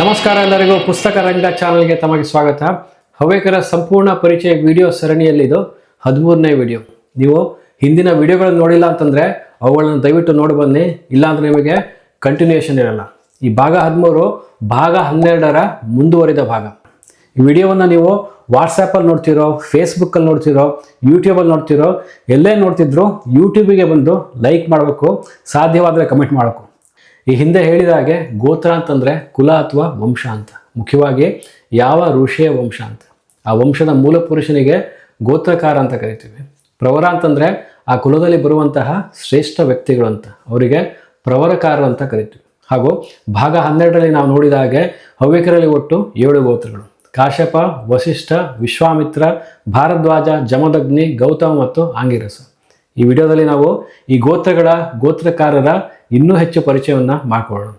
ನಮಸ್ಕಾರ ಎಲ್ಲರಿಗೂ. ಪುಸ್ತಕ ರಂಗ ಚಾನಲ್ಗೆ ತಮಗೆ ಸ್ವಾಗತ. ಹವ್ಯಕರ ಸಂಪೂರ್ಣ ಪರಿಚಯ ವಿಡಿಯೋ ಸರಣಿಯಲ್ಲಿದು. ಹದಿಮೂರನೇ ವಿಡಿಯೋ. ನೀವು ಹಿಂದಿನ ವಿಡಿಯೋಗಳನ್ನು ನೋಡಿಲ್ಲ ಅಂತಂದರೆ ಅವುಗಳನ್ನು ದಯವಿಟ್ಟು ನೋಡಿ ಬನ್ನಿ. ಇಲ್ಲಾಂದರೆ ನಿಮಗೆ ಕಂಟಿನ್ಯೂಯೇಷನ್ ಇರಲ್ಲ. ಈ ಭಾಗ ಹದಿಮೂರು, ಭಾಗ ಹನ್ನೆರಡರ ಮುಂದುವರಿದ ಭಾಗ. ಈ ವಿಡಿಯೋವನ್ನು ನೀವು ವಾಟ್ಸಪ್ಪಲ್ಲಿ ನೋಡ್ತಿರೋ ಫೇಸ್ಬುಕ್ಕಲ್ಲಿ ನೋಡ್ತಿರೋ ಯೂಟ್ಯೂಬಲ್ಲಿ ನೋಡ್ತಿರೋ, ಎಲ್ಲೇ ನೋಡ್ತಿದ್ರು ಯೂಟ್ಯೂಬಿಗೆ ಬಂದು ಲೈಕ್ ಮಾಡಬೇಕು. ಸಾಧ್ಯವಾದರೆ ಕಮೆಂಟ್ ಮಾಡಬೇಕು. ಈ ಹಿಂದೆ ಹೇಳಿದ ಹಾಗೆ ಗೋತ್ರ ಅಂತಂದರೆ ಕುಲ ಅಥವಾ ವಂಶ ಅಂತ. ಮುಖ್ಯವಾಗಿ ಯಾವ ಋಷಿಯ ವಂಶ ಅಂತ. ಆ ವಂಶದ ಮೂಲ ಪುರುಷನಿಗೆ ಗೋತ್ರಕಾರ ಅಂತ ಕರಿತೀವಿ. ಪ್ರವರ ಅಂತಂದರೆ ಆ ಕುಲದಲ್ಲಿ ಬರುವಂತಹ ಶ್ರೇಷ್ಠ ವ್ಯಕ್ತಿಗಳು ಅಂತ. ಅವರಿಗೆ ಪ್ರವರಕಾರ ಅಂತ ಕರಿತೀವಿ. ಹಾಗೂ ಭಾಗ ಹನ್ನೆರಡರಲ್ಲಿ ನಾವು ನೋಡಿದ ಹಾಗೆ ಹವ್ಯಕರಲ್ಲಿ ಒಟ್ಟು ಏಳು ಗೋತ್ರಗಳು. ಕಾಶ್ಯಪ, ವಸಿಷ್ಠ, ವಿಶ್ವಾಮಿತ್ರ, ಭಾರದ್ವಾಜ, ಜಮದಗ್ನಿ, ಗೌತಮ ಮತ್ತು ಆಂಗಿರಸ. ಈ ವಿಡಿಯೋದಲ್ಲಿ ನಾವು ಈ ಗೋತ್ರಗಳ ಗೋತ್ರಕಾರರ ಇನ್ನೂ ಹೆಚ್ಚು ಪರಿಚಯವನ್ನು ಮಾಡಿಕೊಳ್ಳೋಣ.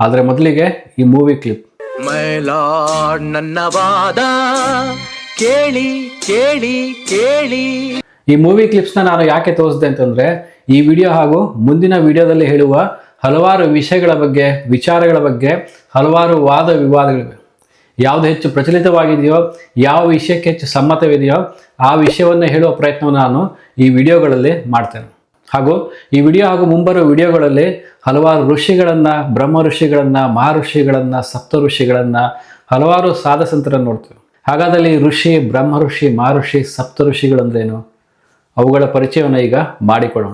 ಆದರೆ ಮೊದಲಿಗೆ ಈ ಮೂವಿ ಕ್ಲಿಪ್ ನನ್ನವಾದ ನನ್ನ ವಾದ ಕೇಳಿ ಕೇಳಿ ಕೇಳಿ. ಈ ಮೂವಿ ಕ್ಲಿಪ್ಸ್ನ ನಾನು ಯಾಕೆ ತೋರಿಸಿದೆ ಅಂತಂದರೆ ಈ ವಿಡಿಯೋ ಹಾಗೂ ಮುಂದಿನ ವಿಡಿಯೋದಲ್ಲಿ ಹೇಳುವ ಹಲವಾರು ವಿಷಯಗಳ ಬಗ್ಗೆ ವಿಚಾರಗಳ ಬಗ್ಗೆ ಹಲವಾರು ವಾದ ವಿವಾದಗಳಿವೆ. ಯಾವುದು ಹೆಚ್ಚು ಪ್ರಚಲಿತವಾಗಿದೆಯೋ ಯಾವ ವಿಷಯಕ್ಕೆ ಹೆಚ್ಚು ಸಮ್ಮತವಿದೆಯೋ ಆ ವಿಷಯವನ್ನು ಹೇಳುವ ಪ್ರಯತ್ನವನ್ನು ನಾನು ಈ ವಿಡಿಯೋಗಳಲ್ಲಿ ಮಾಡ್ತೇನೆ. ಹಾಗೂ ಈ ವಿಡಿಯೋ ಹಾಗೂ ಮುಂಬರುವ ವಿಡಿಯೋಗಳಲ್ಲಿ ಹಲವಾರು ಋಷಿಗಳನ್ನು, ಬ್ರಹ್ಮ ಋಷಿಗಳನ್ನು ಮಹರ್ಷಿಗಳನ್ನು ಸಪ್ತ ಋಷಿಗಳನ್ನು ಹಲವಾರು ಸಾಧಸಂತರನ್ನು ನೋಡ್ತೀವಿ. ಹಾಗಾದಲ್ಲಿ ಋಷಿ, ಬ್ರಹ್ಮ ಋಷಿ ಮಹರ್ಷಿ ಸಪ್ತ ಋಷಿಗಳಂದ್ರೇನು ಅವುಗಳ ಪರಿಚಯವನ್ನು ಈಗ ಮಾಡಿಕೊಡೋಣ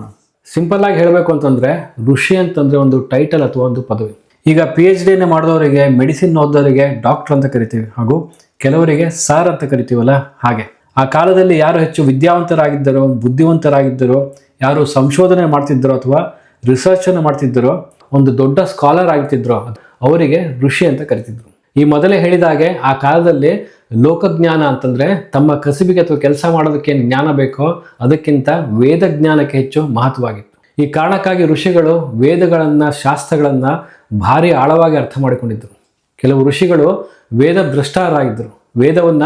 ಸಿಂಪಲ್ ಆಗಿ ಹೇಳಬೇಕು ಅಂತಂದ್ರೆ ಋಷಿ ಅಂತಂದ್ರೆ ಒಂದು ಟೈಟಲ್ ಅಥವಾ ಒಂದು ಪದವಿ. ಈಗ ಪಿ ಎಚ್ ಡಿನ ಮಾಡಿದವರಿಗೆ ಮೆಡಿಸಿನ್ ಓದೋರಿಗೆ ಡಾಕ್ಟರ್ ಅಂತ ಕರಿತೀವಿ. ಹಾಗೂ ಕೆಲವರಿಗೆ ಸಾರ್ ಅಂತ ಕರಿತೀವಲ್ಲ ಹಾಗೆ. ಆ ಕಾಲದಲ್ಲಿ ಯಾರು ಹೆಚ್ಚು ವಿದ್ಯಾವಂತರಾಗಿದ್ದರು, ಬುದ್ಧಿವಂತರಾಗಿದ್ದರೋ ಯಾರು ಸಂಶೋಧನೆ ಮಾಡ್ತಿದ್ದರೋ ಅಥವಾ ರಿಸರ್ಚ್ ಅನ್ನು ಮಾಡ್ತಿದ್ದರೋ ಒಂದು ದೊಡ್ಡ ಸ್ಕಾಲರ್ ಆಗ್ತಿದ್ರೋ ಅವರಿಗೆ ಋಷಿ ಅಂತ ಕರಿತಿದ್ರು. ಈ ಮೊದಲೇ ಹೇಳಿದ ಹಾಗೆ ಆ ಕಾಲದಲ್ಲಿ ಲೋಕಜ್ಞಾನ ಅಂತಂದ್ರೆ ತಮ್ಮ ಕಸುಬಿಗೆ ಅಥವಾ ಕೆಲಸ ಮಾಡೋದಕ್ಕೆ ಏನು ಜ್ಞಾನ ಬೇಕೋ ಅದಕ್ಕಿಂತ ವೇದ ಜ್ಞಾನಕ್ಕೆ ಹೆಚ್ಚು ಮಹತ್ವವಾಗಿತ್ತು. ಈ ಕಾರಣಕ್ಕಾಗಿ ಋಷಿಗಳು ವೇದಗಳನ್ನು, ಶಾಸ್ತ್ರಗಳನ್ನು ಭಾರಿ ಆಳವಾಗಿ ಅರ್ಥ ಮಾಡಿಕೊಂಡಿದ್ದರು ಕೆಲವು ಋಷಿಗಳು ವೇದ ದ್ರಷ್ಟಾರಾಗಿದ್ದರು ವೇದವನ್ನ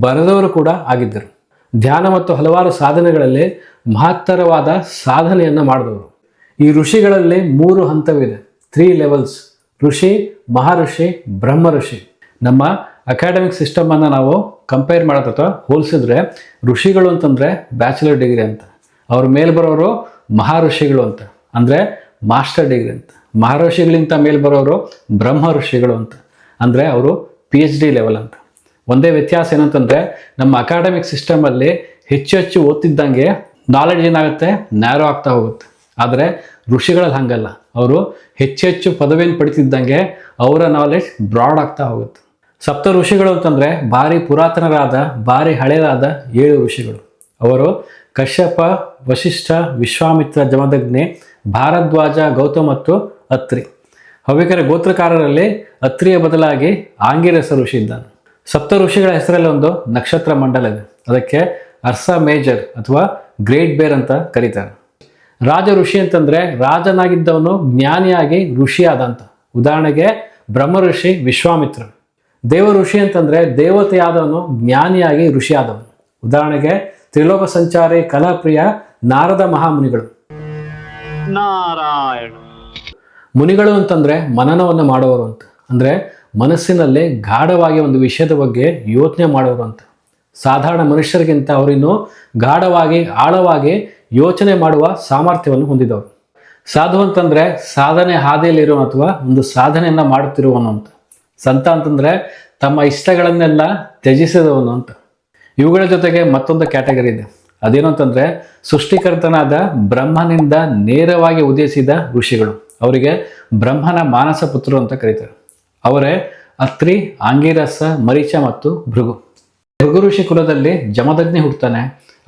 ಬರೆದವರು ಕೂಡ ಆಗಿದ್ದರು. ಧ್ಯಾನ ಮತ್ತು ಹಲವಾರು ಸಾಧನೆಗಳಲ್ಲಿ ಮಹತ್ತರವಾದ ಸಾಧನೆಯನ್ನ ಮಾಡಿದವರು. ಈ ಋಷಿಗಳಲ್ಲಿ ಮೂರು ಹಂತವಿದೆ. ತ್ರೀ ಲೆವೆಲ್ಸ್ ಋಷಿ, ಮಹಾಋಷಿ ಬ್ರಹ್ಮ ಋಷಿ ನಮ್ಮ ಅಕಾಡೆಮಿಕ್ ಸಿಸ್ಟಮನ್ನು ನಾವು ಕಂಪೇರ್ ಮಾಡೋದು ಅಥವಾ ಹೋಲಿಸಿದ್ರೆ ಋಷಿಗಳು ಅಂತಂದರೆ ಬ್ಯಾಚುಲರ್ ಡಿಗ್ರಿ ಅಂತ. ಅವ್ರ ಮೇಲೆ ಬರೋರು ಮಹಾಋಷಿಗಳು ಅಂತ. ಅಂದರೆ ಮಾಸ್ಟರ್ ಡಿಗ್ರಿ ಅಂತ. ಮಹರ್ಷಿಗಳಿಂತ ಮೇಲೆ ಬರೋರು ಬ್ರಹ್ಮ ಋಷಿಗಳು ಅಂತ. ಅಂದರೆ ಅವರು ಪಿ ಎಚ್ ಡಿ ಲೆವೆಲ್ ಅಂತ. ಒಂದೇ ವ್ಯತ್ಯಾಸ ಏನಂತಂದ್ರೆ ನಮ್ಮ ಅಕಾಡೆಮಿಕ್ ಸಿಸ್ಟಮಲ್ಲಿ ಹೆಚ್ಚು ಹೆಚ್ಚು ಓದ್ತಿದ್ದಂಗೆ ನಾಲೆಡ್ಜ್ ಏನಾಗುತ್ತೆ? ನ್ಯಾರೋ ಆಗ್ತಾ ಹೋಗುತ್ತೆ. ಆದರೆ ಋಷಿಗಳಲ್ಲಿ ಹಂಗಲ್ಲ. ಅವರು ಹೆಚ್ಚು ಹೆಚ್ಚು ಪದವಿಯನ್ನು ಪಡಿತಿದ್ದಂಗೆ ಅವರ ನಾಲೆಡ್ಜ್ ಬ್ರಾಡ್ ಆಗ್ತಾ ಹೋಗುತ್ತೆ. ಸಪ್ತ ಋಷಿಗಳು ಅಂತಂದ್ರೆ ಭಾರಿ ಪುರಾತನರಾದ, ಭಾರಿ ಹಳೆಯದಾದ ಏಳು ಋಷಿಗಳು. ಅವರು ಕಶ್ಯಪ, ವಶಿಷ್ಠ, ವಿಶ್ವಾಮಿತ್ರ, ಜಮದಗ್ನಿ, ಭಾರದ್ವಾಜ, ಗೌತಮ್ ಮತ್ತು ಅತ್ರಿ. ಹವ್ಯಕರ ಗೋತ್ರಕಾರರಲ್ಲಿ ಅತ್ರಿಯ ಬದಲಾಗಿ ಆಂಗಿರಸ ಋಷಿ ಇದ್ದಾನೆ. ಸಪ್ತ ಋಷಿಗಳ ಹೆಸರಲ್ಲಿ ಒಂದು ನಕ್ಷತ್ರ ಮಂಡಲ ಇದೆ. ಅದಕ್ಕೆ ಅರ್ಸ ಮೇಜರ್ ಅಥವಾ ಗ್ರೇಟ್ ಬೇರ್ ಅಂತ ಕರೀತಾರೆ. ರಾಜ ಋಷಿ ಅಂತಂದ್ರೆ ರಾಜನಾಗಿದ್ದವನು ಜ್ಞಾನಿಯಾಗಿ ಋಷಿಯಾದ ಅಂತ. ಉದಾಹರಣೆಗೆ ಬ್ರಹ್ಮ ಋಷಿ ವಿಶ್ವಾಮಿತ್ರ. ದೇವ ಋಷಿ ಅಂತಂದ್ರೆ ದೇವತೆಯಾದವನು ಜ್ಞಾನಿಯಾಗಿ ಋಷಿಯಾದವನು. ಉದಾಹರಣೆಗೆ ತ್ರಿಲೋಕ ಸಂಚಾರಿ ಕಲಾಪ್ರಿಯ ನಾರದ ಮಹಾಮುನಿಗಳು. ನಾರಾಯಣ. ಮುನಿಗಳು ಅಂತಂದ್ರೆ ಮನನವನ್ನು ಮಾಡುವವರು ಅಂತ. ಅಂದ್ರೆ ಮನಸ್ಸಿನಲ್ಲಿ ಗಾಢವಾಗಿ ಒಂದು ವಿಷಯದ ಬಗ್ಗೆ ಯೋಚನೆ ಮಾಡೋರು ಅಂತ. ಸಾಧಾರಣ ಮನುಷ್ಯರಿಗಿಂತ ಅವರಿನ್ನು ಗಾಢವಾಗಿ, ಆಳವಾಗಿ ಯೋಚನೆ ಮಾಡುವ ಸಾಮರ್ಥ್ಯವನ್ನು ಹೊಂದಿದವರು. ಸಾಧು ಅಂತಂದರೆ ಸಾಧನೆ ಹಾದಿಯಲ್ಲಿರುವ ಅಥವಾ ಒಂದು ಸಾಧನೆಯನ್ನ ಮಾಡುತ್ತಿರುವವನು ಅಂತ. ಸಂತ ಅಂತಂದ್ರೆ ತಮ್ಮ ಇಷ್ಟಗಳನ್ನೆಲ್ಲ ತ್ಯಜಿಸಿದವನು ಅಂತ. ಇವುಗಳ ಜೊತೆಗೆ ಮತ್ತೊಂದು ಕ್ಯಾಟಗರಿ ಇದೆ. ಅದೇನು ಅಂತಂದರೆ ಸೃಷ್ಟಿಕರ್ತನಾದ ಬ್ರಹ್ಮನಿಂದ ನೇರವಾಗಿ ಉದಯಿಸಿದ ಋಷಿಗಳು. ಅವರಿಗೆ ಬ್ರಹ್ಮನ ಮಾನಸ ಪುತ್ರರು ಅಂತ ಕರೀತಾರೆ. ಅವರೇ ಅತ್ರಿ, ಆಂಗಿರಸ, ಮರೀಚ ಮತ್ತು ಭೃಗು. ಭೃಗು ಋಷಿ ಕುಲದಲ್ಲಿ ಜಮದಗ್ನಿ ಹುಡ್ತಾನೆ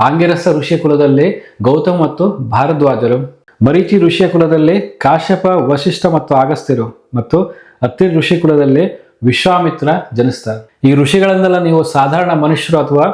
ಆಂಗಿರಸ ಋಷಿ ಕುಲದಲ್ಲಿ ಗೌತಮ್ ಮತ್ತು ಭಾರದ್ವಾಜರು. ಮರೀಚಿ ಋಷಿಯ ಕುಲದಲ್ಲಿ ಕಾಶ್ಯಪ ವಶಿಷ್ಠ ಮತ್ತು ಆಗಸ್ತಿರು ಮತ್ತು ಅತ್ರಿ ಋಷಿ ಕುಲದಲ್ಲಿ ವಿಶ್ವಾಮಿತ್ರ ಜನಿಸ್ತಾರೆ. ಈ ಋಷಿಗಳನ್ನೆಲ್ಲ ನೀವು ಸಾಧಾರಣ ಮನುಷ್ಯರು ಅಥವಾ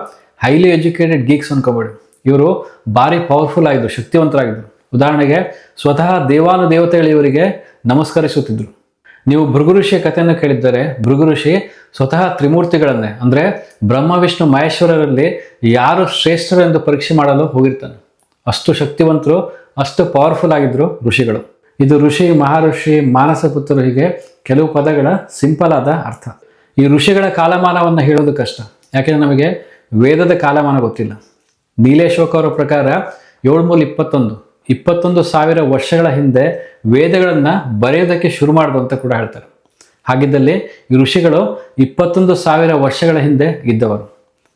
ಹೈಲಿ ಎಜುಕೇಟೆಡ್ ಗೀಕ್ಸ್ ಅನ್ಕೋಬೇಡಿ ಇವರು ಭಾರಿ ಪವರ್ಫುಲ್ ಆಗಿದ್ರು, ಶಕ್ತಿವಂತರಾಗಿದ್ರು. ಉದಾಹರಣೆಗೆ ಸ್ವತಃ ದೇವಾನು ದೇವತೆಗಳು ಇವರಿಗೆ ನಮಸ್ಕರಿಸುತ್ತಿದ್ದರು ನೀವು ಭೃಗು ಋಷಿಯ ಕಥೆಯನ್ನು ಕೇಳಿದ್ದರೆ ಭೃಗು ಋಷಿ ಸ್ವತಃ ತ್ರಿಮೂರ್ತಿಗಳನ್ನೇ, ಅಂದರೆ ಬ್ರಹ್ಮ, ವಿಷ್ಣು, ಮಹೇಶ್ವರರಲ್ಲಿ ಯಾರು ಶ್ರೇಷ್ಠರು ಎಂದು ಪರೀಕ್ಷೆ ಮಾಡಲು ಹೋಗಿರ್ತಾನೆ. ಅಷ್ಟು ಶಕ್ತಿವಂತರು, ಅಷ್ಟು ಪವರ್ಫುಲ್ ಆಗಿದ್ರು ಋಷಿಗಳು. ಇದು ಋಷಿ ಮಹಾಋಷಿ ಮಾನಸ ಪುತ್ರರು ಹೀಗೆ ಕೆಲವು ಪದಗಳ ಸಿಂಪಲ್ ಆದ ಅರ್ಥ. ಈ ಋಷಿಗಳ ಕಾಲಮಾನವನ್ನು ಹೇಳೋದು ಕಷ್ಟ. ಯಾಕೆಂದರೆ ನಮಗೆ ವೇದದ ಕಾಲಮಾನ ಗೊತ್ತಿಲ್ಲ. ನೀಲೇಶ್ವಕ ಅವರ ಪ್ರಕಾರ ಏಳು ಮೂಲ ಇಪ್ಪತ್ತೊಂದು. ಇಪ್ಪತ್ತೊಂದು ಸಾವಿರ ವರ್ಷಗಳ ಹಿಂದೆ ವೇದಗಳನ್ನು ಬರೆಯೋದಕ್ಕೆ ಶುರು ಮಾಡಿದ್ರು ಅಂತ ಕೂಡ ಹೇಳ್ತಾರೆ. ಹಾಗಿದ್ದಲ್ಲಿ ಈ ಋಷಿಗಳು ಇಪ್ಪತ್ತೊಂದು ಸಾವಿರ ವರ್ಷಗಳ ಹಿಂದೆ ಇದ್ದವರು.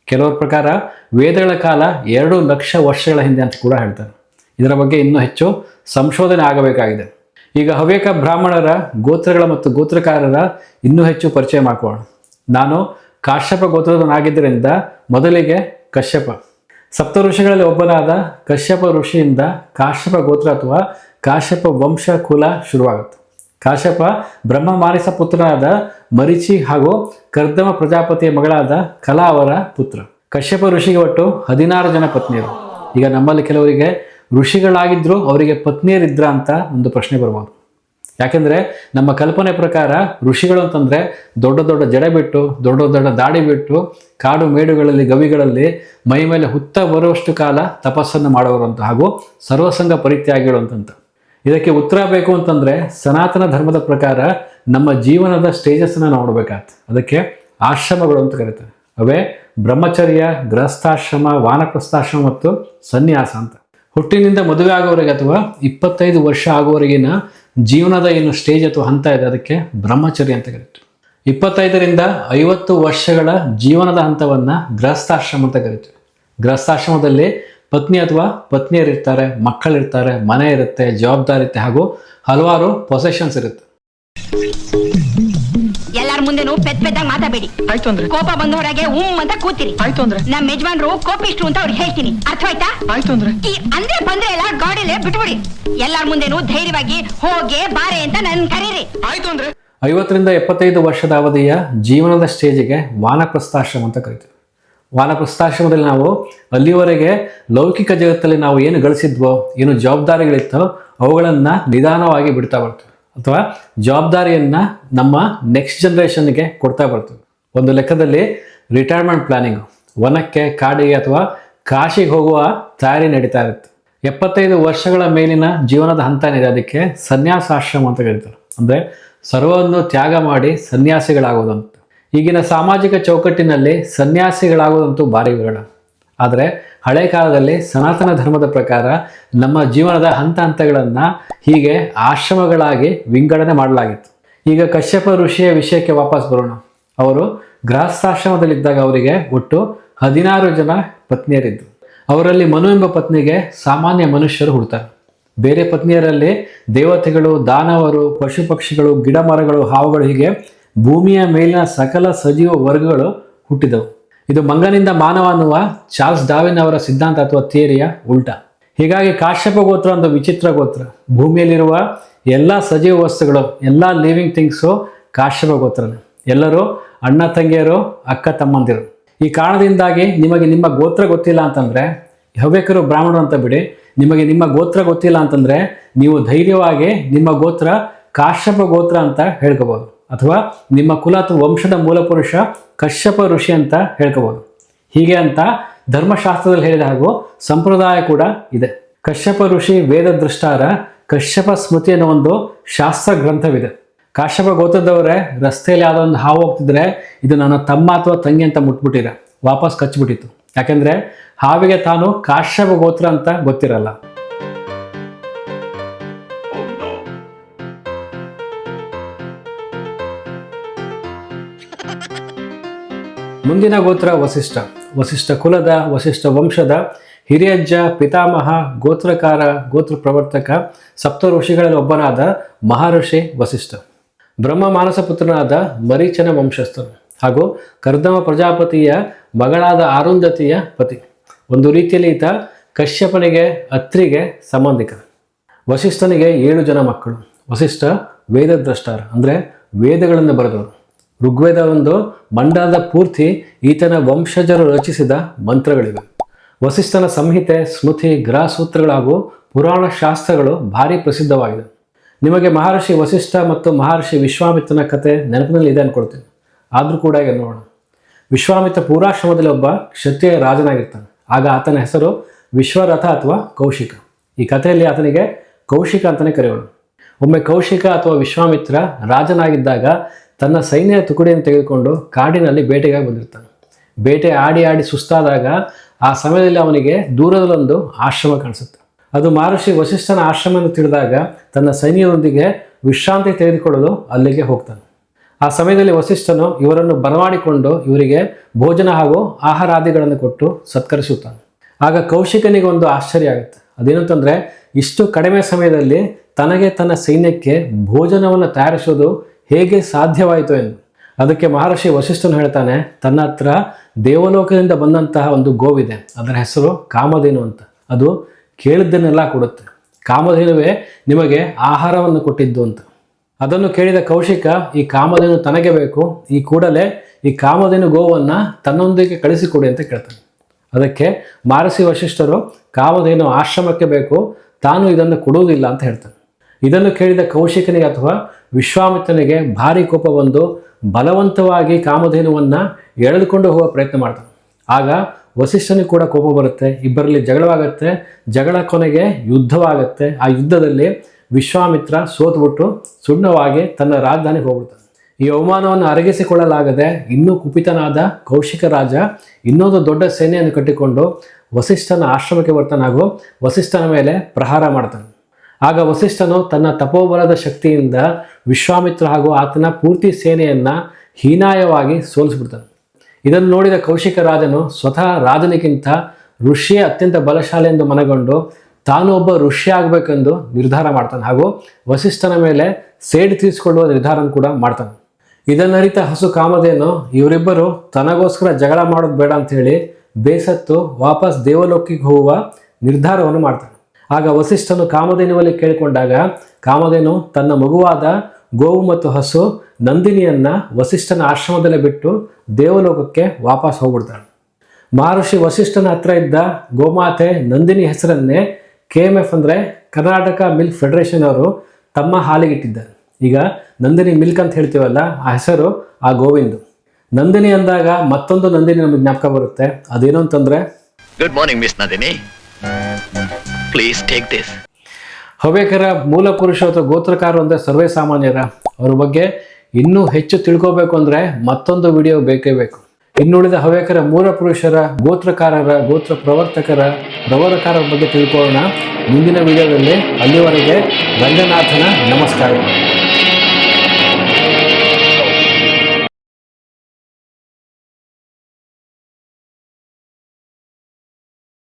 ಕೆಲವರ ಪ್ರಕಾರ ವೇದಗಳ ಕಾಲ ಎರಡು ಲಕ್ಷ ವರ್ಷಗಳ ಹಿಂದೆ ಅಂತ ಕೂಡ ಹೇಳ್ತಾರೆ. ಇದರ ಬಗ್ಗೆ ಇನ್ನೂ ಹೆಚ್ಚು ಸಂಶೋಧನೆ ಆಗಬೇಕಾಗಿದೆ. ಈಗ ಹವ್ಯಕ ಬ್ರಾಹ್ಮಣರ, ಗೋತ್ರಗಳ ಮತ್ತು ಗೋತ್ರಕಾರರ ಇನ್ನೂ ಹೆಚ್ಚು ಪರಿಚಯ ಮಾಡಿಕೊಳ್ಳೋಣ. ನಾನು ಕಾಶ್ಯಪ ಗೋತ್ರದವನಾಗಿದ್ದರಿಂದ ಮೊದಲಿಗೆ ಕಶ್ಯಪ. ಸಪ್ತ ಋಷಿಗಳಲ್ಲಿ ಒಬ್ಬನಾದ ಕಶ್ಯಪ ಋಷಿಯಿಂದ ಕಾಶ್ಯಪ ಗೋತ್ರ ಅಥವಾ ಕಾಶ್ಯಪ ವಂಶ ಕುಲ ಶುರುವಾಗುತ್ತೆ. ಕಾಶ್ಯಪ ಬ್ರಹ್ಮ ಮಾರಿಸ ಪುತ್ರನಾದ ಮರಿಚಿ ಹಾಗೂ ಕರ್ದಮ ಪ್ರಜಾಪತಿಯ ಮಗಳಾದ ಕಲಾ ಅವರ ಪುತ್ರ. ಕಶ್ಯಪ ಋಷಿಗೆ ಒಟ್ಟು ಹದಿನಾರು ಜನ ಪತ್ನಿಯರು. ಈಗ ನಮ್ಮಲ್ಲಿ ಕೆಲವರಿಗೆ ಋಷಿಗಳಾಗಿದ್ದರೂ ಅವರಿಗೆ ಪತ್ನಿಯರಿದ್ರ ಅಂತ ಒಂದು ಪ್ರಶ್ನೆ ಬರ್ಬೋದು. ಯಾಕೆಂದ್ರೆ ನಮ್ಮ ಕಲ್ಪನೆ ಪ್ರಕಾರ ಋಷಿಗಳು ಅಂತಂದ್ರೆ ದೊಡ್ಡ ದೊಡ್ಡ ಜಡೆ ಬಿಟ್ಟು, ದೊಡ್ಡ ದೊಡ್ಡ ದಾಡಿ ಬಿಟ್ಟು, ಕಾಡು ಮೇಡುಗಳಲ್ಲಿ, ಗವಿಗಳಲ್ಲಿ ಮೈ ಮೇಲೆ ಹುತ್ತ ಬರುವಷ್ಟು ಕಾಲ ತಪಸ್ಸನ್ನು ಮಾಡೋರು ಅಂತ ಹಾಗೂ ಸರ್ವಸಂಗ ಪರಿತ್ಯಾಗಿಗಳು ಅಂತಂತ ಇದಕ್ಕೆ ಉತ್ತರ ಬೇಕು ಅಂತಂದ್ರೆ ಸನಾತನ ಧರ್ಮದ ಪ್ರಕಾರ ನಮ್ಮ ಜೀವನದ ಸ್ಟೇಜಸ್ನ ನೋಡಬೇಕಾಗ್ತದೆ ಅದಕ್ಕೆ ಆಶ್ರಮಗಳು ಅಂತ ಕರೀತಾರೆ. ಅವೇ ಬ್ರಹ್ಮಚರ್ಯ, ಗೃಹಸ್ಥಾಶ್ರಮ, ವಾನಪ್ರಸ್ಥಾಶ್ರಮ ಮತ್ತು ಸನ್ಯಾಸ ಅಂತ. ಹುಟ್ಟಿನಿಂದ ಮದುವೆ ಆಗೋವರೆಗೆ ಅಥವಾ ಇಪ್ಪತ್ತೈದು ವರ್ಷ ಆಗುವವರೆಗಿನ ಜೀವನದ ಏನು ಸ್ಟೇಜ್ ಅಥವಾ ಹಂತ ಇದೆ ಅದಕ್ಕೆ ಬ್ರಹ್ಮಚರ್ಯ ಅಂತ ಕರೀತಾರೆ. ಇಪ್ಪತ್ತೈದರಿಂದ ಐವತ್ತು ವರ್ಷಗಳ ಜೀವನದ ಹಂತವನ್ನು ಗೃಹಸ್ಥಾಶ್ರಮ ಅಂತ ಕರಿತೀವಿ ಗೃಹಸ್ಥಾಶ್ರಮದಲ್ಲಿ ಪತ್ನಿ ಅಥವಾ ಪತ್ನಿಯರಿರ್ತಾರೆ ಮಕ್ಕಳಿರ್ತಾರೆ ಮನೆ ಇರುತ್ತೆ ಜವಾಬ್ದಾರಿ ಇರುತ್ತೆ ಹಾಗೂ ಹಲವಾರು ಪೊಸೆಷನ್ಸ್ ಇರುತ್ತೆ. ಎಲ್ಲಾರ ಮುಂದೆನು ಪೆದ್ ಪೆದ್ದಾಗ ಮಾತಾಬೇಡಿ ಆಯ್ತು ಅಂದ್ರೆ? ಕೋಪ ಬಂದ ಹೊರಗೆ ಉಮ್ ಅಂತ ಕೂತಿರಿ. ಆಯ್ತು ಅಂದ್ರೆ? ನಮ್ಮ ಯಜಮಾನ್ರು ಕೋಪಿಷ್ಟು ಅಂತ ಅವ್ರಿಗೆ ಹೇಳ್ತೀನಿ. ಅರ್ಥವಾಯ್ತಾ? ಆಯ್ತು ಅಂದ್ರೆ? ಈ ಅಂದ್ರೆ ಬಂದ್ರೆ ಎಲ್ಲ ಗಾಡಿಲೇ ಬಿಟ್ಬಿಡಿ. ಎಲ್ಲಾರ ಮುಂದೆನು ಧೈರ್ಯವಾಗಿ ಹೋಗಿ ಬಾರೆ ಅಂತ ನನ್ ಕರೀರಿ. ಆಯ್ತು ಅಂದ್ರೆ? ಐವತ್ತರಿಂದ ಎಪ್ಪತ್ತೈದು ವರ್ಷದ ಅವಧಿಯ ಜೀವನದ ಸ್ಟೇಜಿಗೆ ವಾನಪ್ರಸ್ಥಾಶ್ರಮ ಅಂತ ಕರಿತೀವಿ. ವಾನಪ್ರಸ್ಥಾಶ್ರಮದಲ್ಲಿ ನಾವು ಅಲ್ಲಿವರೆಗೆ ಲೌಕಿಕ ಜಗತ್ತಲ್ಲಿ ನಾವು ಏನು ಗಳಿಸಿದ್ವೋ ಏನು ಜವಾಬ್ದಾರಿಗಳಿತ್ತೋ ಅವುಗಳನ್ನು ನಿಧಾನವಾಗಿ ಬಿಡ್ತಾ ಬರ್ತೀವಿ. ಅಥವಾ ಜವಾಬ್ದಾರಿಯನ್ನು ನಮ್ಮ ನೆಕ್ಸ್ಟ್ ಜನ್ರೇಷನ್ಗೆ ಕೊಡ್ತಾ ಬರ್ತೀವಿ. ಒಂದು ಲೆಕ್ಕದಲ್ಲಿ ರಿಟೈರ್ಮೆಂಟ್ ಪ್ಲಾನಿಂಗ್ ವನಕ್ಕೆ ಕಾಡಿಗೆ ಅಥವಾ ಕಾಶಿಗೆ ಹೋಗುವ ತಯಾರಿ ನಡೀತಾ ಇರುತ್ತೆ. ಎಪ್ಪತ್ತೈದು ವರ್ಷಗಳ ಮೇಲಿನ ಜೀವನದ ಹಂತ ಏನಿದೆ ಅದಕ್ಕೆ ಸನ್ಯಾಸಾಶ್ರಮ ಅಂತ ಕರೀತಾರೆ. ಅಂದರೆ ಸರ್ವವನ್ನು ತ್ಯಾಗ ಮಾಡಿ ಸನ್ಯಾಸಿಗಳಾಗೋದಂತ. ಈಗಿನ ಸಾಮಾಜಿಕ ಚೌಕಟ್ಟಿನಲ್ಲಿ ಸನ್ಯಾಸಿಗಳಾಗೋದಂತೂ ಭಾರಿ ವಿರಳ. ಆದರೆ ಹಳೆ ಕಾಲದಲ್ಲಿ ಸನಾತನ ಧರ್ಮದ ಪ್ರಕಾರ ನಮ್ಮ ಜೀವನದ ಹಂತ ಹಂತಗಳನ್ನು ಹೀಗೆ ಆಶ್ರಮಗಳಾಗಿ ವಿಂಗಡಣೆ ಮಾಡಲಾಗಿತ್ತು. ಈಗ ಕಶ್ಯಪ ಋಷಿಯ ವಿಷಯಕ್ಕೆ ವಾಪಸ್ ಬರೋಣ. ಅವರು ಗೃಹಸ್ಥಾಶ್ರಮದಲ್ಲಿದ್ದಾಗ ಅವರಿಗೆ ಒಟ್ಟು ಹದಿನಾರು ಜನ ಪತ್ನಿಯರಿದ್ದು ಅವರಲ್ಲಿ ಮನು ಎಂಬ ಪತ್ನಿಗೆ ಸಾಮಾನ್ಯ ಮನುಷ್ಯರು ಹುಡ್ತಾರೆ. ಬೇರೆ ಪತ್ನಿಯರಲ್ಲಿ ದೇವತೆಗಳು, ದಾನವರು ಪಶು ಪಕ್ಷಿಗಳು ಗಿಡ ಮರಗಳು ಹಾವುಗಳು ಹೀಗೆ ಭೂಮಿಯ ಮೇಲಿನ ಸಕಲ ಸಜೀವ ವರ್ಗಗಳು ಹುಟ್ಟಿದವು. ಇದು ಮಂಗನಿಂದ ಮಾನವ ಅನ್ನುವ ಚಾರ್ಲ್ಸ್ ಡಾವಿನ್ ಅವರ ಸಿದ್ಧಾಂತ ಅಥವಾ ಥಿಯರಿಯ ಉಲ್ಟ. ಹೀಗಾಗಿ ಕಾಶ್ಯಪ ಗೋತ್ರ ಒಂದು ವಿಚಿತ್ರ ಗೋತ್ರ. ಭೂಮಿಯಲ್ಲಿರುವ ಎಲ್ಲ ಸಜೀವ ವಸ್ತುಗಳು, ಎಲ್ಲ ಲಿವಿಂಗ್ ಥಿಂಗ್ಸು ಕಾಶ್ಯಪ ಗೋತ್ರನೇ. ಎಲ್ಲರೂ ಅಣ್ಣ, ತಂಗಿಯರು, ಅಕ್ಕ, ತಮ್ಮಂದಿರು. ಈ ಕಾರಣದಿಂದಾಗಿ ನಿಮಗೆ ನಿಮ್ಮ ಗೋತ್ರ ಗೊತ್ತಿಲ್ಲ ಅಂತಂದ್ರೆ ಹವ್ಯಕರು ಬ್ರಾಹ್ಮಣರು ಅಂತ ಬಿಡಿ, ನಿಮಗೆ ನಿಮ್ಮ ಗೋತ್ರ ಗೊತ್ತಿಲ್ಲ ಅಂತಂದ್ರೆ, ನೀವು ಧೈರ್ಯವಾಗಿ ನಿಮ್ಮ ಗೋತ್ರ ಕಾಶ್ಯಪ ಗೋತ್ರ ಅಂತ ಹೇಳ್ಕೋಬೋದು. ಅಥವಾ ನಿಮ್ಮ ಕುಲ ಅಥವಾ ವಂಶದ ಮೂಲಪುರುಷ ಕಶ್ಯಪ ಋಷಿ ಅಂತ ಹೇಳ್ಕೋಬೋದು. ಹೀಗೆ ಅಂತ ಧರ್ಮಶಾಸ್ತ್ರದಲ್ಲಿ ಹೇಳಿದ ಹಾಗೂ ಸಂಪ್ರದಾಯ ಕೂಡ ಇದೆ. ಕಶ್ಯಪ ಋಷಿ ವೇದ ದೃಷ್ಟಾರ ಕಶ್ಯಪ ಸ್ಮೃತಿ ಅನ್ನೋ ಒಂದು ಶಾಸ್ತ್ರ ಗ್ರಂಥವಿದೆ. ಕಾಶ್ಯಪ ಗೋತ್ರದವರೇ, ರಸ್ತೆಯಲ್ಲಿ ಯಾವುದೋ ಒಂದು ಹಾವು ಹೋಗ್ತಿದ್ರೆ ಇದು ನನ್ನ ತಮ್ಮ ಅಥವಾ ತಂಗಿ ಅಂತ ಮುಟ್ಬಿಟ್ಟಿರ ವಾಪಸ್ ಕಚ್ಬಿಟ್ಟಿತ್ತು ಯಾಕೆಂದ್ರೆ ಹಾವಿಗೆ ತಾನು ಕಾಶ್ಯಪ ಗೋತ್ರ ಅಂತ ಗೊತ್ತಿರಲ್ಲ. ಮುಂದಿನ ಗೋತ್ರ ವಸಿಷ್ಠ. ವಸಿಷ್ಠ ಕುಲದ, ವಸಿಷ್ಠ ವಂಶದ, ಹಿರಿಯಜ್ಜ, ಪಿತಾಮಹ, ಗೋತ್ರಕಾರ ಗೋತ್ರ ಪ್ರವರ್ತಕ ಸಪ್ತ ಋಷಿಗಳಲ್ಲಿ ಒಬ್ಬನಾದ ಮಹರ್ಷಿ ವಸಿಷ್ಠ. ಬ್ರಹ್ಮ ಮಾನಸ ಪುತ್ರನಾದ ಮರೀಚನ ವಂಶಸ್ಥನು ಹಾಗೂ ಕರ್ದಮ ಪ್ರಜಾಪತಿಯ ಮಗಳಾದ ಆರುಂಧತಿಯ ಪತಿ. ಒಂದು ರೀತಿಯಲ್ಲಿ ಈತ ಕಶ್ಯಪನಿಗೆ, ಅತ್ರಿಗೆ ಸಂಬಂಧಿಕ ವಸಿಷ್ಠನಿಗೆ ಏಳು ಜನ ಮಕ್ಕಳು. ವಸಿಷ್ಠ ವೇದದ್ರಷ್ಟಾರ, ಅಂದರೆ ವೇದಗಳನ್ನು ಬರೆದವರು. ಋಗ್ವೇದ ಒಂದು ಮಂಡಲದ ಪೂರ್ತಿ ಈತನ ವಂಶಜರು ರಚಿಸಿದ ಮಂತ್ರಗಳಿವೆ. ವಸಿಷ್ಠನ ಸಂಹಿತೆ, ಸ್ಮೃತಿ ಗ್ರಹಸೂತ್ರಗಳಾಗೂ ಪುರಾಣ ಶಾಸ್ತ್ರಗಳು ಭಾರಿ ಪ್ರಸಿದ್ಧವಾಗಿದೆ ನಿಮಗೆ ಮಹರ್ಷಿ ವಸಿಷ್ಠ ಮತ್ತು ಮಹರ್ಷಿ ವಿಶ್ವಾಮಿತ್ರನ ಕತೆ ನೆನಪಿನಲ್ಲಿ ಇದೆ ಅಂದ್ಕೊಳ್ತೀನಿ ಆದರೂ ಕೂಡ ಈಗ ನೋಡೋಣ. ವಿಶ್ವಾಮಿತ್ರ ಪೂರಾಶ್ರಮದಲ್ಲಿ ಒಬ್ಬ ಕ್ಷತ್ರಿಯ ರಾಜನಾಗಿರ್ತಾನೆ. ಆಗ ಆತನ ಹೆಸರು ವಿಶ್ವರಥ ಅಥವಾ ಕೌಶಿಕ. ಈ ಕಥೆಯಲ್ಲಿ ಆತನಿಗೆ ಕೌಶಿಕ ಅಂತಲೇ ಕರೆಯೋಣ. ಒಮ್ಮೆ ಕೌಶಿಕ ಅಥವಾ ವಿಶ್ವಾಮಿತ್ರ ರಾಜನಾಗಿದ್ದಾಗ ತನ್ನ ಸೈನ್ಯ ತುಕಡಿಯನ್ನು ತೆಗೆದುಕೊಂಡು ಕಾಡಿನಲ್ಲಿ ಬೇಟೆಗಾಗಿ ಬಂದಿರ್ತಾನೆ. ಬೇಟೆ ಆಡಿ ಆಡಿ ಸುಸ್ತಾದಾಗ ಆ ಸಮಯದಲ್ಲಿ ಅವನಿಗೆ ದೂರದಲ್ಲೊಂದು ಆಶ್ರಮ ಕಾಣಿಸುತ್ತೆ. ಅದು ಮಹರ್ಷಿ ವಸಿಷ್ಠನ ಆಶ್ರಮವನ್ನು ತಿಳಿದಾಗ ತನ್ನ ಸೈನ್ಯದೊಂದಿಗೆ ವಿಶ್ರಾಂತಿ ತೆಗೆದುಕೊಳ್ಳಲು ಅಲ್ಲಿಗೆ ಹೋಗ್ತಾನೆ. ಆ ಸಮಯದಲ್ಲಿ ವಸಿಷ್ಠನು ಇವರನ್ನು ಬರಮಾಡಿಕೊಂಡು ಇವರಿಗೆ ಭೋಜನ ಹಾಗೂ ಆಹಾರಾದಿಗಳನ್ನು ಕೊಟ್ಟು ಸತ್ಕರಿಸುತ್ತಾನೆ. ಆಗ ಕೌಶಿಕನಿಗೆ ಒಂದು ಆಶ್ಚರ್ಯ ಆಗುತ್ತೆ. ಅದೇನಂತಂದ್ರೆ, ಇಷ್ಟು ಕಡಿಮೆ ಸಮಯದಲ್ಲಿ ತನಗೆ ತನ್ನ ಸೈನ್ಯಕ್ಕೆ ಭೋಜನವನ್ನು ತಯಾರಿಸೋದು ಹೇಗೆ ಸಾಧ್ಯವಾಯಿತು ಎಂದು. ಅದಕ್ಕೆ ಮಹರ್ಷಿ ವಸಿಷ್ಠನು ಹೇಳ್ತಾನೆ, ತನ್ನ ಹತ್ರ ದೇವಲೋಕದಿಂದ ಬಂದಂತಹ ಒಂದು ಗೋವಿದೆ. ಅದರ ಹೆಸರು ಕಾಮಧೇನು ಅಂತ. ಅದು ಕೇಳಿದ್ದನ್ನೆಲ್ಲ ಕೊಡುತ್ತೆ. ಕಾಮಧೇನುವೇ ನಿಮಗೆ ಆಹಾರವನ್ನು ಕೊಟ್ಟಿದ್ದು ಅಂತ. ಅದನ್ನು ಕೇಳಿದ ಕೌಶಿಕ, ಈ ಕಾಮಧೇನು ತನಗೆ ಬೇಕು. ಈ ಕೂಡಲೇ ಈ ಕಾಮಧೇನು ಗೋವನ್ನು ತನ್ನೊಂದಿಗೆ ಕಳಿಸಿಕೊಡಿ ಅಂತ ಕೇಳ್ತಾನೆ. ಅದಕ್ಕೆ ಮಾರಸಿ ವಶಿಷ್ಠರು, ಕಾಮಧೇನು ಆಶ್ರಮಕ್ಕೆ ಬೇಕು. ತಾನು ಇದನ್ನು ಕೊಡುವುದಿಲ್ಲ ಅಂತ ಹೇಳ್ತಾನೆ. ಇದನ್ನು ಕೇಳಿದ ಕೌಶಿಕನಿಗೆ ಅಥವಾ ವಿಶ್ವಾಮಿತ್ರನಿಗೆ ಭಾರಿ ಕೋಪ ಬಂದು ಬಲವಂತವಾಗಿ ಕಾಮಧೇನುವನ್ನು ಎಳೆದುಕೊಂಡು ಹೋಗುವ ಪ್ರಯತ್ನ ಮಾಡ್ತಾನೆ. ಆಗ ವಸಿಷ್ಠನಿಗೆ ಕೂಡ ಕೋಪ ಬರುತ್ತೆ, ಇಬ್ಬರಲ್ಲಿ ಜಗಳವಾಗುತ್ತೆ, ಜಗಳ ಕೊನೆಗೆ ಯುದ್ಧವಾಗುತ್ತೆ. ಆ ಯುದ್ಧದಲ್ಲಿ ವಿಶ್ವಾಮಿತ್ರ ಸೋತ್ಬಿಟ್ಟು ಸುಣ್ಣವಾಗಿ ತನ್ನ ರಾಜಧಾನಿಗೆ ಹೋಗ್ಬಿಡ್ತಾನೆ. ಈ ಅವಮಾನವನ್ನು ಅರಗಿಸಿಕೊಳ್ಳಲಾಗದೆ ಇನ್ನೂ ಕುಪಿತನಾದ ಕೌಶಿಕ ರಾಜ ಇನ್ನೊಂದು ದೊಡ್ಡ ಸೇನೆಯನ್ನು ಕಟ್ಟಿಕೊಂಡು ವಸಿಷ್ಠನ ಆಶ್ರಮಕ್ಕೆ ಬರ್ತಾನೆ ಹಾಗೂ ವಸಿಷ್ಠನ ಮೇಲೆ ಪ್ರಹಾರ ಮಾಡ್ತಾನೆ. ಆಗ ವಸಿಷ್ಠನು ತನ್ನ ತಪೋಬಲದ ಶಕ್ತಿಯಿಂದ ವಿಶ್ವಾಮಿತ್ರ ಹಾಗೂ ಆತನ ಪೂರ್ತಿ ಸೇನೆಯನ್ನು ಹೀನಾಯವಾಗಿ ಸೋಲಿಸ್ಬಿಡ್ತಾನೆ. ಇದನ್ನು ನೋಡಿದ ಕೌಶಿಕ ರಾಜನು ಸ್ವತಃ ರಾಜನಿಗಿಂತ ಋಷಿಯೇ ಅತ್ಯಂತ ಬಲಶಾಲಿ ಎಂದು ಮನಗೊಂಡು ತಾನು ಒಬ್ಬ ಋಷಿ ಆಗಬೇಕೆಂದು ನಿರ್ಧಾರ ಮಾಡ್ತಾನೆ. ಹಾಗೂ ವಸಿಷ್ಠನ ಮೇಲೆ ಸೇಡ್ ತೀರಿಸಿಕೊಳ್ಳುವ ನಿರ್ಧಾರ ಕೂಡ ಮಾಡ್ತಾನೆ. ಇದನ್ನರಿತ ಹಸು ಕಾಮಧೇನು, ಇವರಿಬ್ಬರು ತನಗೋಸ್ಕರ ಜಗಳ ಮಾಡೋದು ಬೇಡ ಅಂತ ಹೇಳಿ ಬೇಸತ್ತು ವಾಪಸ್ ದೇವಲೋಕಿಗೆ ಹೋಗುವ ನಿರ್ಧಾರವನ್ನು ಮಾಡ್ತಾನೆ. ಆಗ ವಸಿಷ್ಠನು ಕಾಮಧೇನುವಲ್ಲಿ ಕೇಳಿಕೊಂಡಾಗ, ಕಾಮಧೇನು ತನ್ನ ಮಗುವಾದ ಗೋವು ಮತ್ತು ಹಸು ನಂದಿನಿಯನ್ನ ವಸಿಷ್ಠನ ಆಶ್ರಮದಲ್ಲೇ ಬಿಟ್ಟು ದೇವಲೋಕಕ್ಕೆ ವಾಪಸ್ ಹೋಗ್ಬಿಡ್ತಾಳೆ. ಮಹರ್ಷಿ ವಸಿಷ್ಠನ ಹತ್ರ ಇದ್ದ ಗೋಮಾತೆ ನಂದಿನಿ ಹೆಸರನ್ನೇ ಕೆ ಎಂ ಎಫ್ ಅಂದರೆ ಕರ್ನಾಟಕ ಮಿಲ್ಕ್ ಫೆಡರೇಷನ್ ಅವರು ತಮ್ಮ ಹಾಲಿಗಿಟ್ಟಿದ್ದಾರೆ ಈಗ ನಂದಿನಿ ಮಿಲ್ಕ್ ಅಂತ ಹೇಳ್ತೀವಲ್ಲ, ಆ ಹೆಸರು ಆ ಗೋವಿಂದು. ನಂದಿನಿ ಅಂದಾಗ ಮತ್ತೊಂದು ನಂದಿನಿ ನಮಗೆ ಜ್ಞಾಪಕ ಬರುತ್ತೆ. ಅದೇನು ಅಂತಂದ್ರೆ good morning miss Nandini please take this ಹವ್ಯಕರ ಮೂಲ ಪುರುಷ ಅಥವಾ ಗೋತ್ರಕಾರರು ಅಂದರೆ ಸರ್ವೇ ಸಾಮಾನ್ಯರ ಅವ್ರ ಬಗ್ಗೆ ಇನ್ನೂ ಹೆಚ್ಚು ತಿಳ್ಕೋಬೇಕು ಅಂದರೆ ಮತ್ತೊಂದು ವಿಡಿಯೋ ಬೇಕೇ ಬೇಕು. ಇನ್ನುಳಿದ ಹವ್ಯಕರ ಮೂಲ ಪುರುಷರ, ಗೋತ್ರಕಾರರ, ಗೋತ್ರ ಪ್ರವರ್ತಕರ ಪ್ರವರಕಾರರ ಬಗ್ಗೆ ತಿಳ್ಕೊಳ್ಳೋಣ. ಮುಂದಿನ ವಿಡಿಯೋದಲ್ಲಿ ಅಲ್ಲಿವರೆಗೆ ರಂಗನಾಥನ ನಮಸ್ಕಾರಗಳು